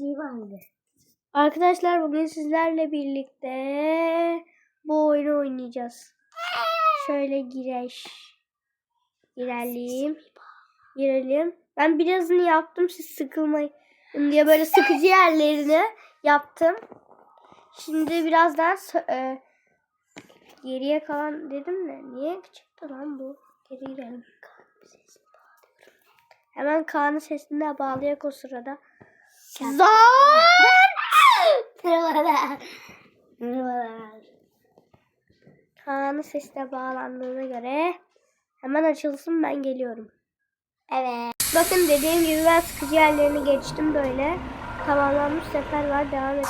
Vardı. Arkadaşlar bugün sizlerle birlikte bu oyunu oynayacağız. Şöyle gireş. Girelim. Girelim. Ben birazını yaptım siz sıkılmayın diye böyle sıkıcı yerlerini yaptım. Şimdi birazdan e, geriye kalan dedim de niye çıktı lan bu? Geri girelim. Hemen Kaan'ın sesini de bağlayak o sırada. Zor! Merhabalar. Merhabalar. Kaan'ın sesine bağlandığına göre hemen açılsın ben geliyorum. Evet. Bakın dediğim gibi ben sıkıcı yerlerini geçtim böyle. Tamamlanmış sefer var devam et.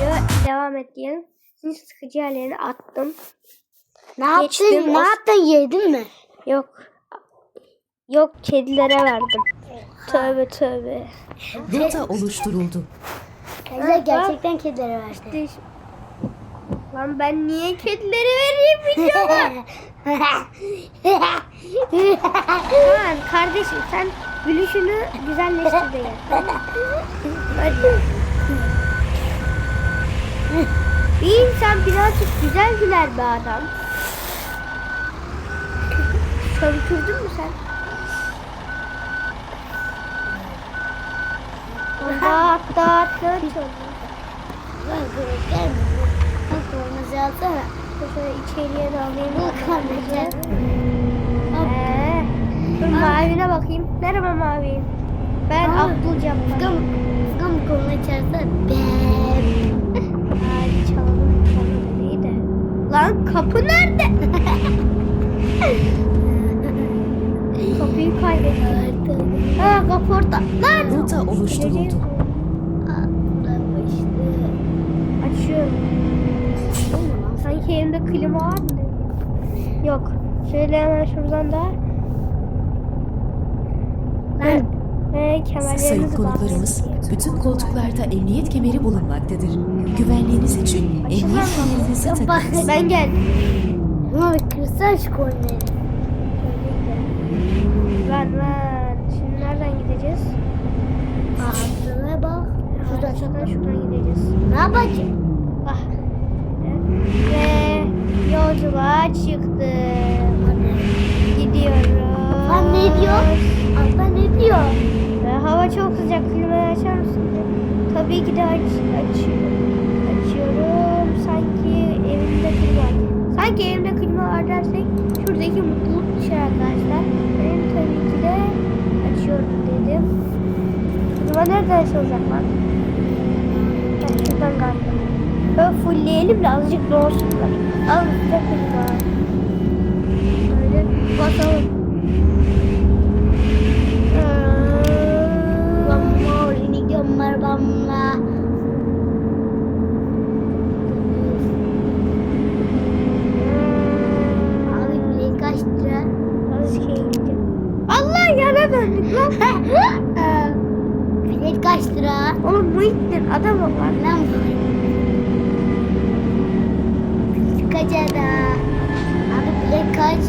Diyor devam et diyelim. Şimdi sıkıcı yerlerini attım. Ne yaptın? Geçtim. Ne yaptın? Yedin mi? Yok. Yok kedilere verdim. Tövbe tövbe. Rota oluşturuldu. Kediler gerçekten kedilere verdi. Lan ben niye kedilere vereyim biliyorum. Kaan kardeşim sen gülüşünü güzelleştir de. Hadi. Bir insan birazcık güzel güler be adam. Sömkürdün mü sen? Alsana. Şöyle içeriye de alayım. Bu kırmızı. Ee, mavine bakayım. Merhaba mavi. Ben Aa, Abdülcabbar. Gam, gam koluna çarpsa. Bem. Ay çalalım çalalım iyi de. Lan kapı nerede? Kapıyı kaybettim. Ha kapı orada. Lan. Rota oluşturuldu. Açıyorum. Sanki elimde klima var mı? Yok. Şöyle hemen şuradan da. Ve kemerlerimizi Sayın konuklarımız, bütün koltuklarda emniyet kemeri bulunmaktadır. Güvenliğiniz için emniyet kemerinizi takınız. Ben gel. Bir kırsana şu korneri. Ben ben. Şimdi nereden gideceğiz? Ağzına bak. Şuradan şuradan gideceğiz. Ne yapacağım? Ah. Ve yolculuğa çıktım. Gidiyorum. Lan ne diyor? Altta ne diyor? Ve hava çok sıcak. Klimayı açar mısın? Tabii ki de aç, aç, açıyorum. Sanki evimde klima var. Sanki evimde klima var dersek şuradaki mutluluk düşer arkadaşlar. Ben tabii ki de açıyorum dedim. Klima nereden açılacak lan? Şuradan kalktım. Böyle fullleyelim de azıcık doğursunlar. Al size klima. Böyle basalım. Allah yana döndük lan. Bilet kaç lira? Oğlum Muhittin adam ol lan. Bu. Kaç lira? Abi bilet kaç?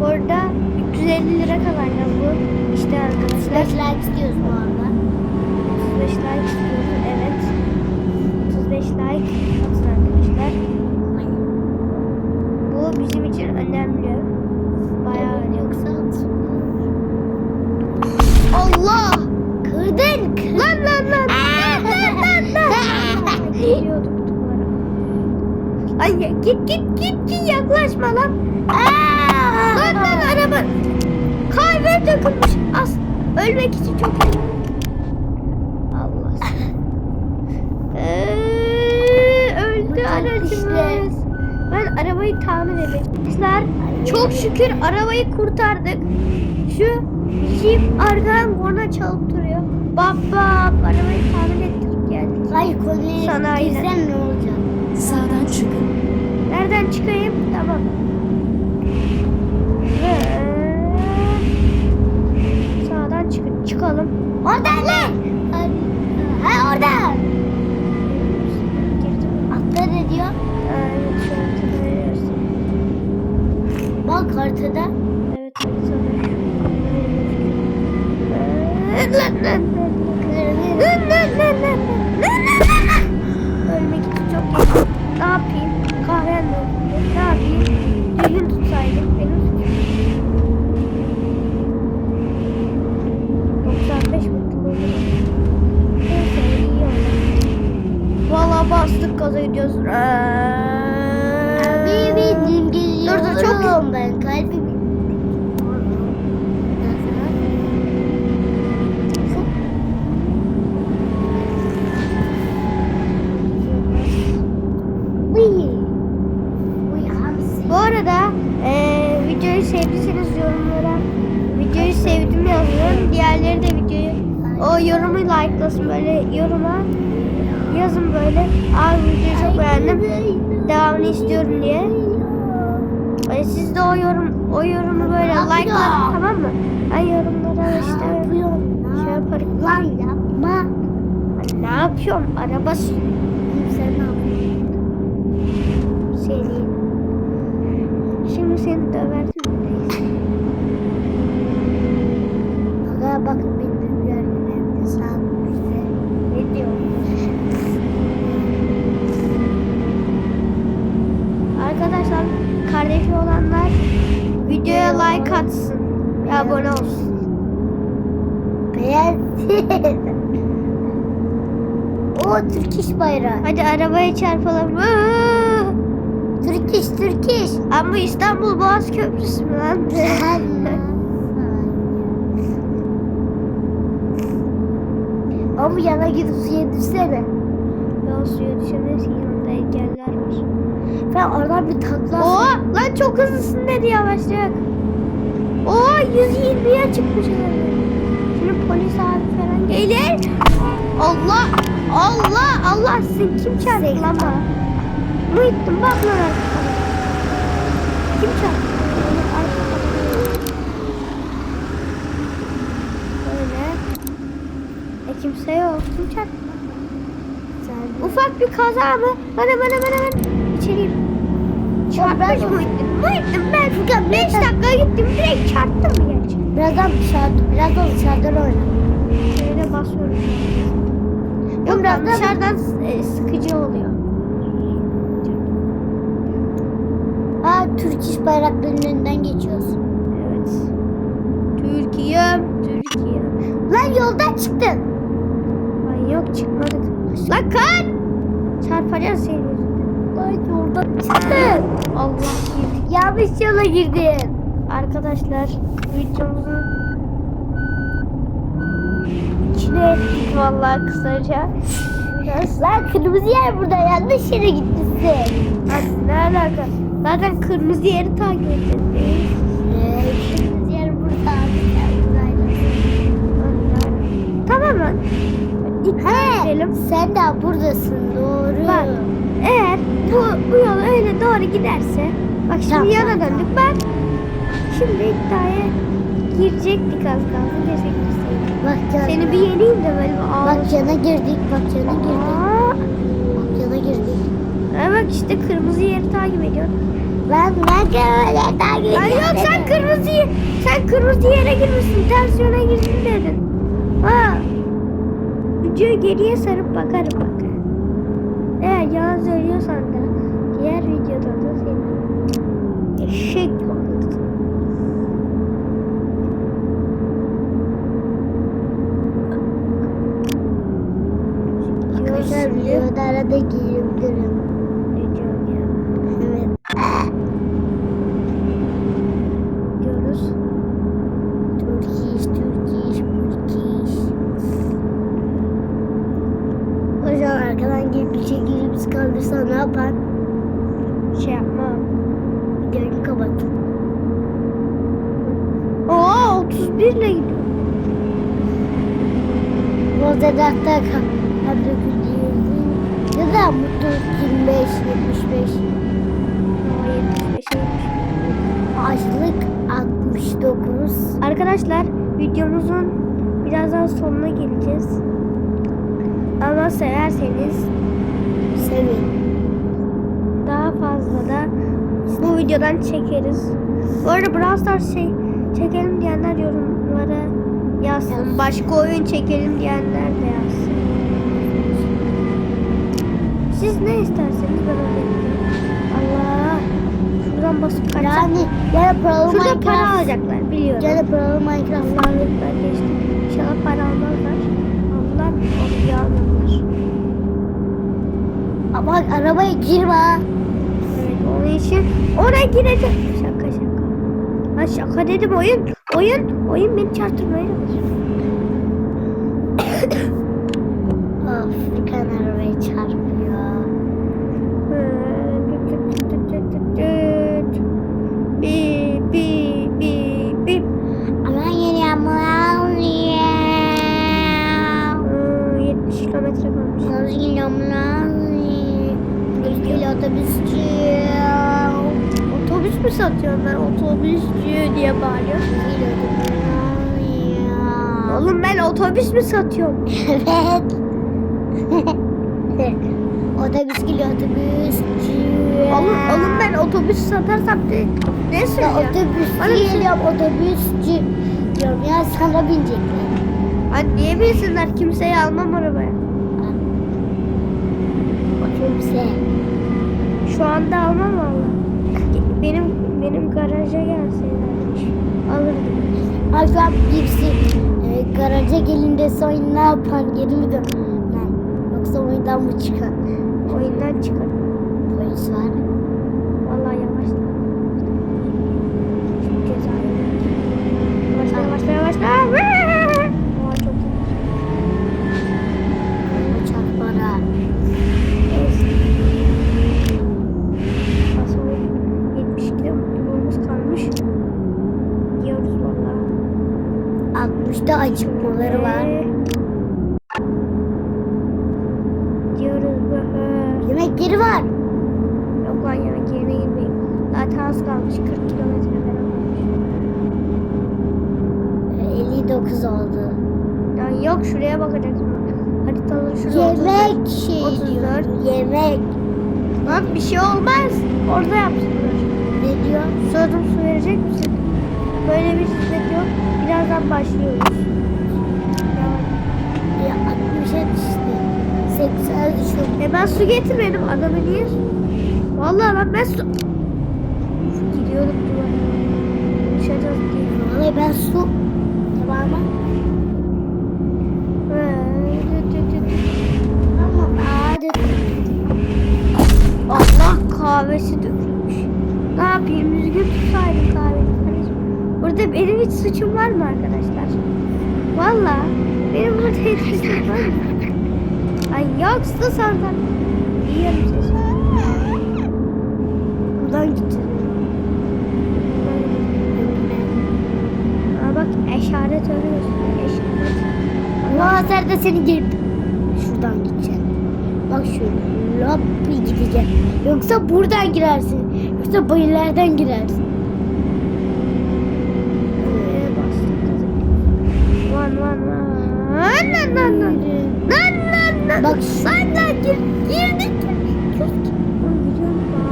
Burada 350 lira kazanacağız bu. İşte arkadaşlar. Kaç like istiyoruz bu arada? 35 like istiyoruz. Evet. 35 like atın arkadaşlar. Bu bizim için önemli. Bayağı önemli. Yoksa Allah! kırdın kırdın. Lan lan lan! Lan lan lan lan! Geliyorduk duvara. Ay ya, git git git git lan. Lan lan araba. Kalbe takılmış. As ölmek için çok iyi. Allah. Ee, öldü aracımız. işte. Ben arabayı tamir edeyim. Bizler çok şükür arabayı kurtardık. Şu jip arkadan korna çalıp duruyor. Bap bap arabayı tamir ettirip geldik. Hayır Sanayi. girsem ne olacak? Sağdan çıkın. Nereden çıkayım? Tamam. Ve sağdan çıkın. Çıkalım. Oradan lan. Ha. Girdim. Atla ne diyor? Bak haritada. Dur, dur, çok- geliyorum ben kalbim. Bu arada eee videoyu sevdiyseniz yorumlara videoyu sevdim yazın. Diğerleri de videoyu o yorumu likelasın böyle yoruma yazın böyle. Abi videoyu. Devamını istiyorum diye. E, siz de o yorum o yorumu böyle likelayın tamam mı? Ben yorumlara işte şey yaparım. Lan yapma. Ne yapıyorum? Araba. Sen ne yapıyorsun? Seni. Şimdi seni döverdim. Bana bakın benim görünümde sağ işte. Ne diyor? Arkadaşlar kardeşi olanlar videoya like atsın ve abone olsun. Beğensin. o Türk iş bayrağı. Hadi arabaya çarpalım. Türk iş, Türk iş. Ama İstanbul Boğaz Köprüsü mü lan? Ama yana gidip suya düşsene. Yol suya düşemez yanında engeller var. Ben oradan bir takla Oo lan çok hızlısın dedi yavaşlayacak. Oo 120'ye çıkmış herhalde. Şimdi polis abi falan gelir. Allah Allah Allah sen kim çarptı lan bana? Muhittin bak lan arkadaşlar. Kim çarptı? Böyle. E kimse yok. Kim çarptı? Ufak bir kaza mı? Bana bana bana bana. İçeri. Çarpmış Muhittin. Muhittin ben Furkan 5 dakika gittim direkt çarptım mı gerçi? Birazdan dışarıda, birazdan dışarıdan oyna. Şöyle basıyorum. Yok lan dışarıdan e, sıkıcı oluyor. Ha Türk iş bayraklarının önünden geçiyoruz. Evet. Türkiye'm, Türkiye. Lan yoldan çıktın. Ay yok çıkmadık. Lan kan! Çarpacağız seni Lan yoldan çıktın. Allah girdik. Yanlış yola girdin. Arkadaşlar videomuzun içine ettik vallahi kısaca. Lan kırmızı yer burada yanlış yere gitmişsin. Lan ne alaka? Zaten kırmızı yeri takip. Ee, kırmızı yer burada abi. Sen He, gidelim. sen de buradasın doğru. Bak eğer bu, bu yol öyle doğru giderse bak şimdi Tamam, yana tamam, döndük ben şimdi iddiaya girecektik az kalsın keşke girseydik. Bak cana, Seni bir yeneyim de böyle bir ağır. bak cana girdik, bak cana girdik. Aa, Bak cana girdik. ha bak işte kırmızı yeri takip ediyorsun. Ben ben cana takip Ay yok sen kırmızı sen kırmızı yere girmişsin ters yöne girdin dedin. Ha. Videoyu geriye sarıp bakarım bak. Eğer yalan söylüyorsan da diğer videoda da seni eşek olursun. Arkadaşlar videoda arada girebilirim. Ne diyorsun ya? Evet. Diyoruz. Türk iş, Türk iş, Türk iş. Hocam arkadan gelip bir şekilde ne yapar? Şey yapma. Videoyu kapat. Oo 31 ile gidiyor. Orada da hatta kadro gücü ya da mutluluk 25, 75. Oo 75'e Açlık 69. Arkadaşlar videomuzun birazdan sonuna geleceğiz. Ama severseniz Sevin. daha fazla da bu videodan çekeriz. Bu arada Brawl Stars şey çekelim diyenler yorumlara yazsın. Başka oyun çekelim diyenler de yazsın. Siz ne isterseniz ben öyle. Allah. Şuradan basıp kaçsam. Yani gene paralı Şurada para Minecraft. alacaklar biliyorum. Gene paralı Minecraft. Allah'lıklar geçti. İnşallah para almazlar. Allah onu yağmurlar. Ama bak arabaya girme. Evet onun için oraya girecek. Şaka şaka. Ha şaka dedim oyun. Oyun. Oyun beni çarptırmaya. Of Furkan arabaya çarpıyor. Bip bip bip bip. Ama geliyorum lan. 70 kilometre kalmış. Nasıl geliyorum lan? Gel otobüsçü. Otobüs mü satıyorsun ben otobüsçü diye bağırıyor. Gel otobüsçü. Oğlum ben otobüs mü satıyorum? Evet. otobüs geliyor otobüsçü. Oğlum, oğlum ben otobüs satarsam ne, ne söyleyeceğim? bir şey- geliyorum otobüsçü. Diyorum ya sana binecekler. Hani niye bilsinler kimseyi almam arabaya. Otobüse. Şu anda almam valla. Benim benim garaja gelseylermiş. Alırdım. Acaba birisi e, garaja gelin son ne yapar geri mi dön? Lan, Yoksa oyundan mı çıkar? Oyundan çıkar. Polis var. Vallahi yavaşla. Çok cezayı Yavaşla yavaşla yavaşla. Aa, çok iyi. Araba çarpara. Neyse. Daha sonra 72'de mutluluğumuz kalmış. Diyoruz valla. 60'da acıkmaları var. Ee, Diyoruz böyle. Yemekleri var. Yok lan yemek yerine girmeyin. Zaten az kalmış 40 kilometre falan olmuş. E, 59 oldu. Yok şuraya bakacaksın. Haritaları şuraya Yemek şey 34. diyor. Yemek. Lan bir şey olmaz. Orada yapsınlar. Ne diyor? Soğudum su verecek misin? Böyle bir hizmet yok. Birazdan başlıyoruz. Ya, Ya 60'a düştü. 80'e düştü. E ben su getirmedim. Adamı niye? Vallahi lan ben su... Gidiyorduk duvara. Düşeceğiz diye. Vallahi ben su. Tamam Ee, kahveyi kardeşim. Burada benim hiç suçum var mı arkadaşlar? Valla benim burada hiç suçum var mı? Ay yoksa sandan. Yiyorum sesi. Buradan gideceğiz. Aa bak eşaret arıyorsun. Eşaret. De seni geri... Şuradan gideceksin. Bak şöyle. Bir gideceksin. Yoksa buradan girersin. Yoksa bayırlardan girersin. Nereye bastık kızım? Lan lan lan. Lan lan lan. Lan lan lan. Bak şu... Lan lan gir. Girdik.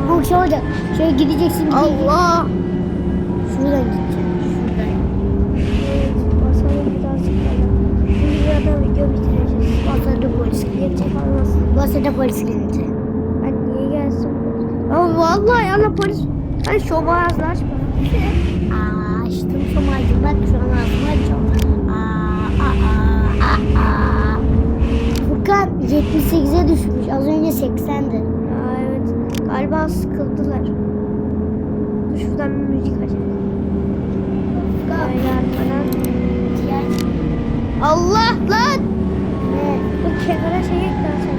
Bu şey olacak. Şöyle gideceksin. Allah. Şuradan bitireceğiz. Basada polis gelecek. Basada polis gelecek. Ben niye gelsin? Aa, vallahi Allah polis. Hani şov ağzını açma. Aa, açtım macun. Bak şu an ağzımı açıyorum. Aa, aa, aa. Furkan 78'e düşmüş. Az önce 80'di. Aa, evet. Galiba sıkıldılar. Dur şuradan bir müzik açalım. Allah lan! Ne? Bu kenara şey eklersen.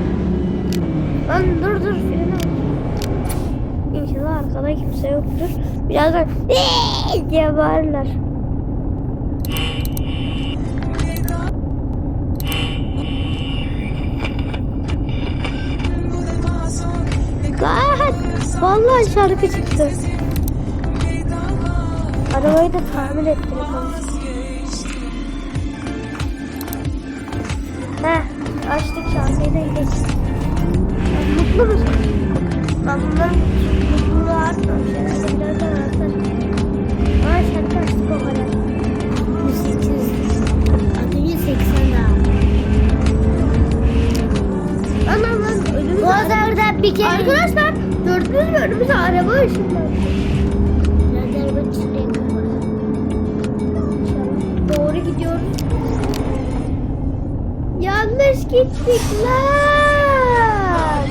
Lan dur dur frene bas. İnşallah arkada kimse yoktur. Birazdan diye bağırırlar. Vallahi şarkı çıktı. Arabayı da tamir ettim. Heh, açtık şarkıyı da gidelim. Mutlu musun? Ben bunların mutluluğu artmam. Şeylerden artar. Ama şarkı açtık o kadar. 108. Adı 180 daha. Anam lan ölümü... Bu arada bir kere... Arkadaşlar gördünüz mü önümüze araba ışınlandı. Nerede araba şuraya. Doğru gidiyoruz. Yanlış gittik lan.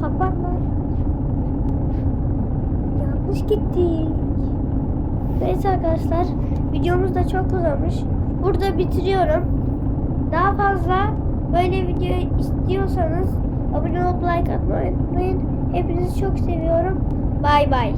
Kapat lan. Yanlış gittik. Neyse arkadaşlar videomuz da çok uzamış. Burada bitiriyorum. Daha fazla böyle video istiyorsanız abone olup like atmayı unutmayın. Hepinizi çok seviyorum. Bay bay.